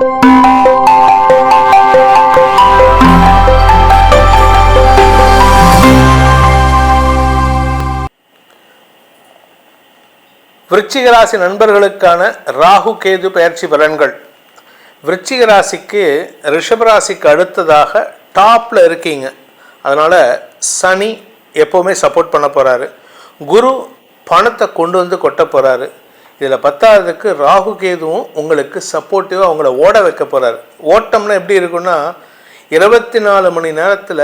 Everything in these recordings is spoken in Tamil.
விருச்சிகராசி நண்பர்களுக்கான ராகு கேது பயிற்சி பலன்கள். விருச்சிகராசிக்கு ரிஷபராசிக்கு ராசிக்கு அடுத்ததாக டாப்பில் இருக்கீங்க. அதனால் சனி எப்போவுமே சப்போர்ட் பண்ண போகிறாரு குரு பணத்தை கொண்டு வந்து கொட்ட போகிறாரு இதில் பத்தாவதுக்கு ராகு கேதுவும் உங்களுக்கு சப்போர்ட்டிவாக அவங்கள ஓட வைக்க போகிறாரு ஓட்டம்னா எப்படி இருக்குன்னா இருபத்தி நாலு மணி நேரத்தில்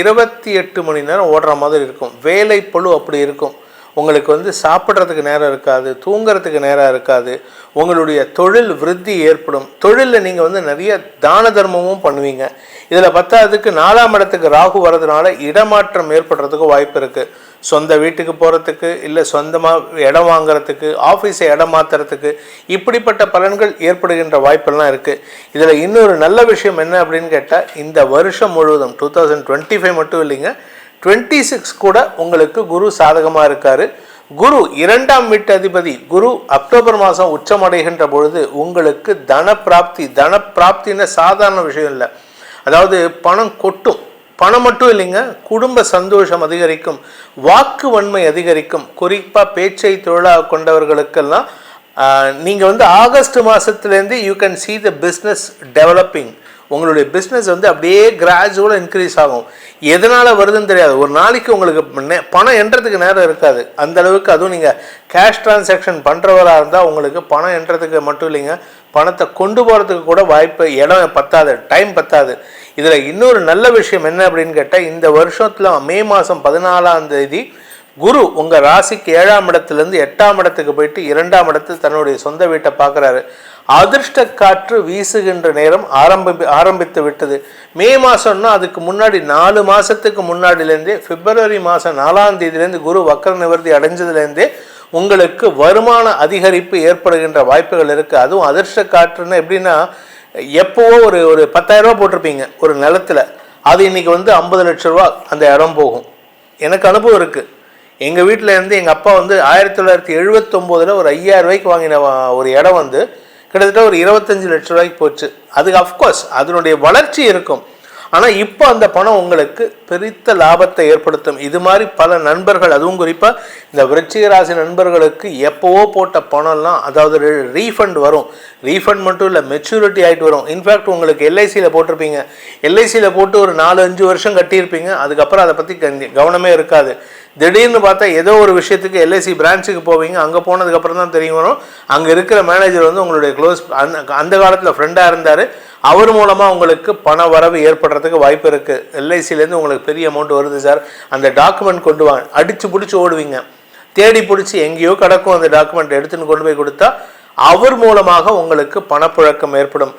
இருபத்தி எட்டு மணி நேரம் ஓடுற மாதிரி இருக்கும். வேலை பழு அப்படி இருக்கும். உங்களுக்கு வந்து சாப்பிட்றதுக்கு நேரம் இருக்காது தூங்குறதுக்கு நேரம் இருக்காது உங்களுடைய தொழில் விருத்தி ஏற்படும். தொழிலில் நீங்கள் வந்து நிறைய தான தர்மமும் பண்ணுவீங்க. இதில் பத்தாவதுக்கு நாலாம் இடத்துக்கு ராகு வர்றதுனால இடமாற்றம் ஏற்படுறதுக்கு வாய்ப்பு இருக்குது சொந்த வீட்டுக்கு போகிறதுக்கு இல்லை சொந்தமாக இடம் வாங்குறதுக்கு ஆஃபீஸை இடம் மாற்றுறதுக்கு இப்படிப்பட்ட பலன்கள் ஏற்படுகின்ற வாய்ப்பெல்லாம் இருக்குது இதில் இன்னொரு நல்ல விஷயம் என்ன அப்படின்னு கேட்டால் இந்த வருஷம் முழுவதும் டூ தௌசண்ட் டுவெண்ட்டி ஃபைவ் மட்டும் இல்லைங்க டுவெண்ட்டி சிக்ஸ் கூட உங்களுக்கு குரு சாதகமாக இருக்கார். குரு இரண்டாம் வீட்டு அதிபதி குரு அக்டோபர் மாதம் உச்சமடைகின்ற பொழுது உங்களுக்கு தன பிராப்தி தன பிராப்தின்னு சாதாரண விஷயம் இல்லை. அதாவது பணம் கொட்டும். பணம் மட்டும் இல்லைங்க குடும்ப சந்தோஷம் அதிகரிக்கும் வாக்கு வன்மை அதிகரிக்கும். குறிப்பாக பேச்சை தொழிலாக கொண்டவர்களுக்கெல்லாம் நீங்கள் வந்து ஆகஸ்ட் மாதத்துலேருந்து you can see the business developing உங்களுடைய பிஸ்னஸ் வந்து அப்படியே கிராஜுவலாக இன்க்ரீஸ் ஆகும். எதனால் வருதுன்னு தெரியாது. ஒரு நாளைக்கு உங்களுக்கு பணம் என்றதுக்கு நேரம் இருக்காது. அந்த அளவுக்கு அதுவும் நீங்கள் கேஷ் டிரான்சாக்ஷன் பண்ணுறவராக இருந்தால் உங்களுக்கு பணம் என்றதுக்கு மட்டும் இல்லைங்க. பணத்தை கொண்டு போகிறதுக்கு கூட வாய்ப்பு இடம் பத்தாது டைம் பத்தாது. இதில் இன்னொரு நல்ல விஷயம் என்ன அப்படின்னு கேட்டால் இந்த வருஷத்தில் மே மாதம் பதினாலாம் தேதி குரு உங்கள் ராசிக்கு ஏழாம் இடத்துலேருந்து எட்டாம் இடத்துக்கு போயிட்டு இரண்டாம் இடத்து தன்னுடைய சொந்த வீட்டை பார்க்குறாரு. அதிர்ஷ்ட காற்று வீசுகின்ற நேரம் ஆரம்பி ஆரம்பித்து விட்டது. மே மாதம்னா அதுக்கு முன்னாடி நாலு மாதத்துக்கு முன்னாடிலேருந்தே பிப்ரவரி மாதம் நாலாம் தேதியிலேருந்து குரு வக்கர நிவர்த்தி அடைஞ்சதுலேருந்தே உங்களுக்கு வருமான அதிகரிப்பு ஏற்படுகின்ற வாய்ப்புகள் இருக்குது அதுவும் அதிர்ஷ்ட காற்றுன்னு எப்படின்னா எப்போவோ ஒரு ஒரு பத்தாயிரரூபா போட்டிருப்பீங்க ஒரு நிலத்துல. அது இன்னைக்கு வந்து ஐம்பது லட்ச ரூபா அந்த இடம் போகும். எனக்கு அனுபவம் இருக்குது எங்கள் வீட்டில் இருந்து எங்கள் அப்பா வந்து ஆயிரத்தி தொள்ளாயிரத்தி எழுபத்தொம்போதில் ஒரு ஐயாயிரம் ரூபாய்க்கு வாங்கின ஒரு இடம் வந்து கிட்டத்தட்ட ஒரு இருபத்தஞ்சு லட்ச ரூபாய்க்கு போச்சு. அதுக்கு அஃப்கோர்ஸ் அதனுடைய வளர்ச்சி இருக்கும். ஆனால் இப்போ அந்த பணம் உங்களுக்கு பெரித்த லாபத்தை ஏற்படுத்தும். இது மாதிரி பல நண்பர்கள் அதுவும் குறிப்பாக இந்த விருச்சிக ராசி நண்பர்களுக்கு எப்போவோ போட்ட பணம்லாம் அதாவது ரீஃபண்ட் வரும். ரீஃபண்ட் மட்டும் இல்லை மெச்சூரிட்டி ஆகிட்டு வரும். இன்ஃபேக்ட் உங்களுக்கு எல்ஐசியில் போட்டிருப்பீங்க. எல்ஐசியில் போட்டு ஒரு நாலு அஞ்சு வருஷம் கட்டியிருப்பீங்க. அதுக்கப்புறம் அதை பற்றி கவனமே இருக்காது. திடீர்னு பார்த்தா ஏதோ ஒரு விஷயத்துக்கு எல்ஐசி பிரான்ச்சுக்கு போவீங்க அங்கே போனதுக்கப்புறம் தான் தெரியும் வரும். அங்கே இருக்கிற மேனேஜர் வந்து உங்களுடைய க்ளோஸ் அந்த அந்த காலத்தில் ஃப்ரெண்டாக இருந்தார். அவர் மூலமாக உங்களுக்கு பண வரவு ஏற்படுறதுக்கு வாய்ப்பு இருக்குது எல்ஐசிலேருந்து உங்களுக்கு பெரிய அமௌண்ட் வருது சார் அந்த டாக்குமெண்ட் கொண்டு வாங்க அடித்து பிடிச்சி ஓடுவீங்க. தேடி பிடிச்சி எங்கேயோ கிடக்கும் அந்த டாக்குமெண்ட் எடுத்துன்னு கொண்டு போய் கொடுத்தா அவர் மூலமாக உங்களுக்கு பணப்புழக்கம் ஏற்படும்.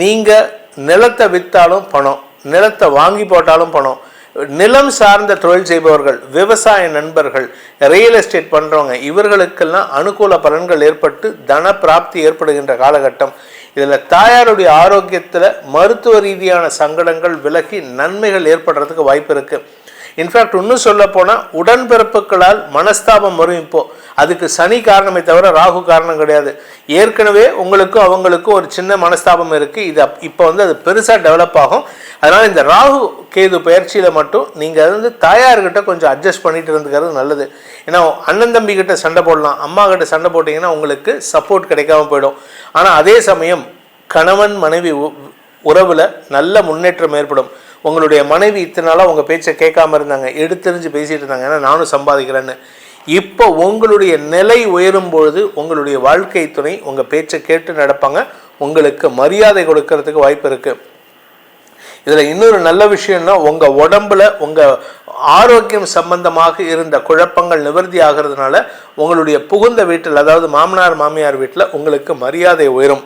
நீங்கள் நிலத்தை விற்றாலும் பணம் நிலத்தை வாங்கி போட்டாலும் பணம். நிலம் சார்ந்த தொழில் செய்பவர்கள் விவசாய நண்பர்கள் ரியல் எஸ்டேட் பண்ணுறவங்க இவர்களுக்கெல்லாம் அனுகூல பலன்கள் ஏற்பட்டு தன பிராப்தி ஏற்படுகின்ற காலகட்டம். இதில் தாயாருடைய ஆரோக்கியத்தில் மருத்துவ ரீதியான சங்கடங்கள் விலகி நன்மைகள் ஏற்படுறதுக்கு வாய்ப்பு இருக்குது இன்ஃபேக்ட் இன்னும் சொல்ல போனால் உடன்பிறப்புகளால் மனஸ்தாபம் வரும் இப்போ. அதுக்கு சனி காரணமே தவிர ராகு காரணம் கிடையாது. ஏற்கனவே உங்களுக்கும் அவங்களுக்கும் ஒரு சின்ன மனஸ்தாபம் இருக்குது இது இப்போ வந்து அது பெருசாக டெவலப் ஆகும். அதனால் இந்த ராகு கேது பயிற்சியில் மட்டும் நீங்கள் வந்து தாயார்கிட்ட கொஞ்சம் அட்ஜஸ்ட் பண்ணிட்டு இருந்துக்கிறது நல்லது. ஏன்னா அண்ணன் தம்பி கிட்ட சண்டை போடலாம் அம்மா கிட்ட சண்டை போட்டிங்கன்னா உங்களுக்கு சப்போர்ட் கிடைக்காம போயிடும். ஆனால் அதே சமயம் கணவன் மனைவி உ- உறவில் நல்ல முன்னேற்றம் ஏற்படும். உங்களுடைய மனைவி இத்தனை நாளாக உங்கள் பேச்சை கேட்காம இருந்தாங்க எடுத்தெறிஞ்சு பேசிகிட்டு இருந்தாங்க ஏன்னா நானும் சம்பாதிக்கிறேன்னு. இப்போ உங்களுடைய நிலை உயரும் பொழுது உங்களுடைய வாழ்க்கை துணை உங்கள் பேச்சை கேட்டு நடப்பாங்க. உங்களுக்கு மரியாதை கொடுக்கறதுக்கு வாய்ப்பு இருக்குது இதில் இன்னொரு நல்ல விஷயம்னா உங்கள் உடம்புல உங்கள் ஆரோக்கியம் சம்பந்தமாக இருந்த குழப்பங்கள் நிவர்த்தி ஆகிறதுனால உங்களுடைய புகுந்த வீட்டில் அதாவது மாமனார் மாமியார் வீட்டில் உங்களுக்கு மரியாதை உயரும்.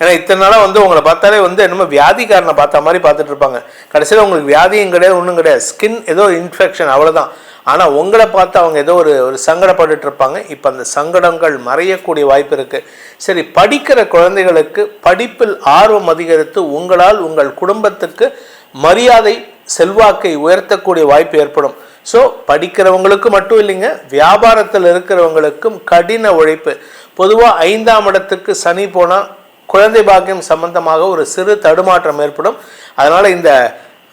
ஏன்னா இத்தனை நாளாக வந்து உங்களை பார்த்தாலே வந்து என்னமோ வியாதிக்காரனை பார்த்த மாதிரி பார்த்துட்டு இருப்பாங்க. கடைசியில் உங்களுக்கு வியாதியும் கிடையாது ஒன்றும் கிடையாது. ஸ்கின் ஏதோ இன்ஃபெக்ஷன் அவ்வளோதான் ஆனால் உங்களை பார்த்து அவங்க ஏதோ ஒரு ஒரு சங்கடப்பட்டு இருப்பாங்க. இப்போ அந்த சங்கடங்கள் மறையக்கூடிய வாய்ப்பு இருக்குது சரி படிக்கிற குழந்தைகளுக்கு படிப்பில் ஆர்வம் அதிகரித்து உங்களால் உங்கள் குடும்பத்துக்கு மரியாதை செல்வாக்கை உயர்த்தக்கூடிய வாய்ப்பு ஏற்படும். ஸோ படிக்கிறவங்களுக்கு மட்டும் இல்லைங்க வியாபாரத்தில் இருக்கிறவங்களுக்கும் கடின உழைப்பு. பொதுவாக ஐந்தாம் இடத்துக்கு சனி போனால் குழந்தை பாக்கியம் சம்பந்தமாக ஒரு சிறு தடுமாற்றம் ஏற்படும். அதனால் இந்த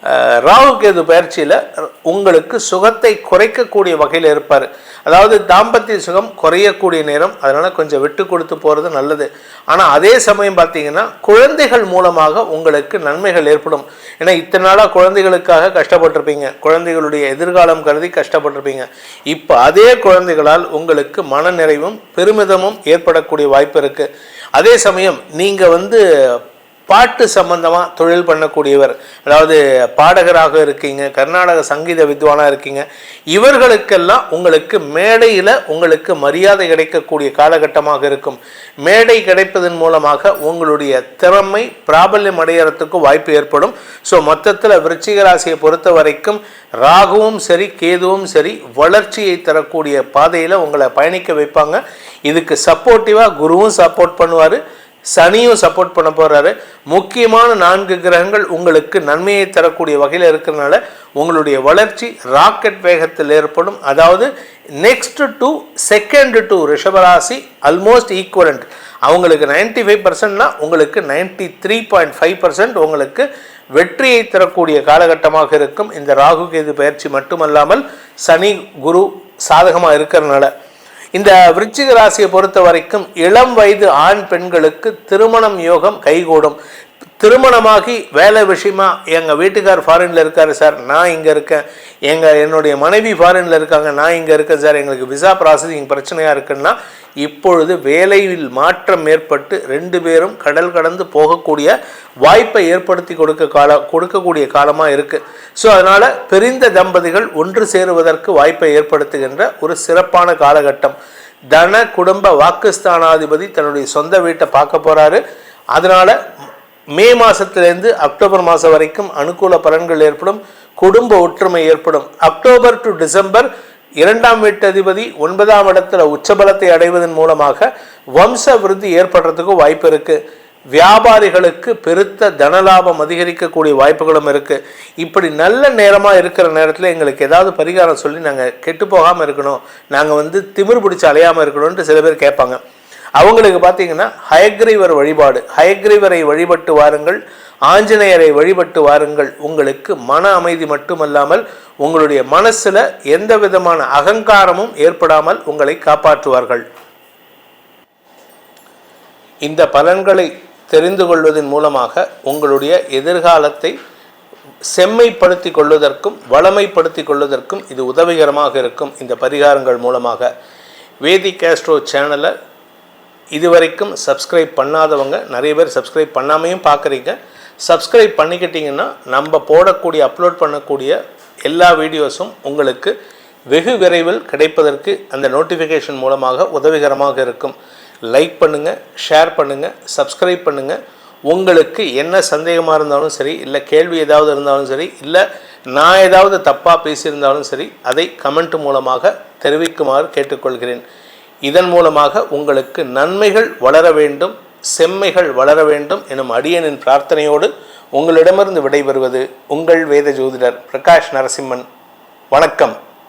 அஹ், ராகு கேது பயிற்சியில் உங்களுக்கு சுகத்தை குறைக்கக்கூடிய வகையில் இருப்பார். அதாவது தாம்பத்திய சுகம் குறையக்கூடிய நேரம் அதனால் கொஞ்சம் விட்டு கொடுத்து போகிறது நல்லது. ஆனால் அதே சமயம் பார்த்தீங்கன்னா குழந்தைகள் மூலமாக உங்களுக்கு நன்மைகள் ஏற்படும். ஏன்னா இத்தனை நாளாக குழந்தைகளுக்காக கஷ்டப்பட்டிருப்பீங்க. குழந்தைகளுடைய எதிர்காலம் கருதி கஷ்டப்பட்டிருப்பீங்க. இப்போ அதே குழந்தைகளால் உங்களுக்கு மனநிறைவும் பெருமிதமும் ஏற்படக்கூடிய வாய்ப்பு இருக்குது அதே சமயம் நீங்கள் வந்து பாட்டு சம்பந்தமாக தொழில் பண்ணக்கூடியவர் அதாவது பாடகராக இருக்கீங்க கர்நாடக சங்கீத வித்வானாக இருக்கீங்க இவர்களுக்கெல்லாம் உங்களுக்கு மேடையில் உங்களுக்கு மரியாதை கிடைக்கக்கூடிய காலகட்டமாக இருக்கும். மேடை கிடைப்பதன் மூலமாக உங்களுடைய திறமை பிராபல்யம் அடையறதுக்கு வாய்ப்பு ஏற்படும். ஸோ மொத்தத்தில் விருச்சிக ராசியை பொறுத்த வரைக்கும் ராகுவும் சரி கேதுவும் சரி வளர்ச்சியை தரக்கூடிய பாதையில் உங்களை பயணிக்க வைப்பாங்க. இதுக்கு சப்போர்ட்டிவாக குருவும் சப்போர்ட் பண்ணுவார். சனியும் சப்போர்ட் பண்ண போகிறாரு முக்கியமான நான்கு கிரகங்கள் உங்களுக்கு நன்மையை தரக்கூடிய வகையில் இருக்கிறனால உங்களுடைய வளர்ச்சி ராக்கெட் வேகத்தில் ஏற்படும். அதாவது நெக்ஸ்ட் டு செகண்ட் டு ரிஷபராசி அல்மோஸ்ட் ஈக்குவலண்ட் அவங்களுக்கு நைன்டி ஃபைவ் பர்சன்ட்னா உங்களுக்கு ninety three point five percent உங்களுக்கு வெற்றியை தரக்கூடிய காலகட்டமாக இருக்கும். இந்த ராகு கேது பயிற்சி மட்டுமல்லாமல் சனி குரு சாதகமாக இருக்கிறனால இந்த விருச்சிக ராசியை பொறுத்த வரைக்கும் இளம் வயது ஆண் பெண்களுக்கு திருமணம் யோகம் கைகூடும். திருமணமாகி வேலை விஷயமா எங்கள் வீட்டுக்கார் ஃபாரினில் இருக்கார் சார் நான் இங்கே இருக்கேன். எங்கள் என்னுடைய மனைவி ஃபாரினில் இருக்காங்க நான் இங்கே இருக்கேன் சார். எங்களுக்கு விசா ப்ராசஸிங் பிரச்சனையாக இருக்குன்னா இப்பொழுது வேலையில் மாற்றம் ஏற்பட்டு ரெண்டு பேரும் கடல் கடந்து போகக்கூடிய வாய்ப்பை ஏற்படுத்தி கொடுக்க கால கொடுக்கக்கூடிய காலமாக இருக்குது ஸோ அதனால் பிரிந்த தம்பதிகள் ஒன்று சேருவதற்கு வாய்ப்பை ஏற்படுத்துகின்ற ஒரு சிறப்பான காலகட்டம். தன குடும்ப வாக்குஸ்தானாதிபதி தன்னுடைய சொந்த வீட்டை பார்க்க போகிறாரு அதனால் மே மாதத்துலேருந்து அக்டோபர் மாதம் வரைக்கும் அனுகூல பலன்கள் ஏற்படும் குடும்ப ஒற்றுமை ஏற்படும். அக்டோபர் டு டிசம்பர் இரண்டாம் வீட்டு அதிபதி ஒன்பதாம் இடத்துல உச்சபலத்தை அடைவதன் மூலமாக வம்ச விருத்தி ஏற்படுறதுக்கு வாய்ப்பு இருக்குது வியாபாரிகளுக்கு பெருத்த தனலாபம் அதிகரிக்கக்கூடிய வாய்ப்புகளும் இருக்குது இப்படி நல்ல நேரமாக இருக்கிற நேரத்தில் எங்களுக்கு ஏதாவது பரிகாரம் சொல்லி நாங்கள் கெட்டு போகாமல் இருக்கணும். நாங்கள் வந்து திமிர் பிடிச்சி அலையாமல் இருக்கணும்ன்ட்டு சில பேர் கேட்பாங்க. அவங்களுக்கு பார்த்தீங்கன்னா ஹயக்ரீவர் வழிபாடு ஹயக்ரீவரை வழிபட்டு வாருங்கள் ஆஞ்சநேயரை வழிபட்டு வாருங்கள். உங்களுக்கு மன அமைதி மட்டுமல்லாமல் உங்களுடைய மனசில் எந்த விதமான அகங்காரமும் ஏற்படாமல் உங்களை காப்பாற்றுவார்கள். இந்த பலன்களை தெரிந்து கொள்வதன் மூலமாக உங்களுடைய எதிர்காலத்தை செம்மைப்படுத்தி கொள்வதற்கும் வளமைப்படுத்தி கொள்வதற்கும் இது உதவிகரமாக இருக்கும். இந்த பரிகாரங்கள் மூலமாக. வேதி கேஸ்ட்ரோ சேனலை இதுவரைக்கும் சப்ஸ்கிரைப் பண்ணாதவங்க நிறைய பேர் சப்ஸ்கிரைப் பண்ணாமையும் பார்க்குறீங்க. சப்ஸ்கிரைப் பண்ணிக்கிட்டிங்கன்னா நம்ம போடக்கூடிய அப்லோட் பண்ணக்கூடிய எல்லா வீடியோஸும் உங்களுக்கு வெகு விரைவில் கிடைப்பதற்கு அந்த நோட்டிஃபிகேஷன் மூலமாக உதவிகரமாக இருக்கும். லைக் பண்ணுங்கள் ஷேர் பண்ணுங்கள் சப்ஸ்கிரைப் பண்ணுங்கள் உங்களுக்கு என்ன சந்தேகமாக இருந்தாலும் சரி இல்லை கேள்வி ஏதாவது இருந்தாலும் சரி இல்லை நான் ஏதாவது தப்பாக பேசியிருந்தாலும் சரி அதை கமெண்ட் மூலமாக தெரிவிக்குமாறு கேட்டுக்கொள்கிறேன். இதன் மூலமாக உங்களுக்கு நன்மைகள் வளர வேண்டும் செம்மைகள் வளர வேண்டும் எனும் அடியனின் பிரார்த்தனையோடு உங்களிடமிருந்து விடைபெறுவது உங்கள் வேத ஜோதிடர் பிரகாஷ் நரசிம்மன். வணக்கம்.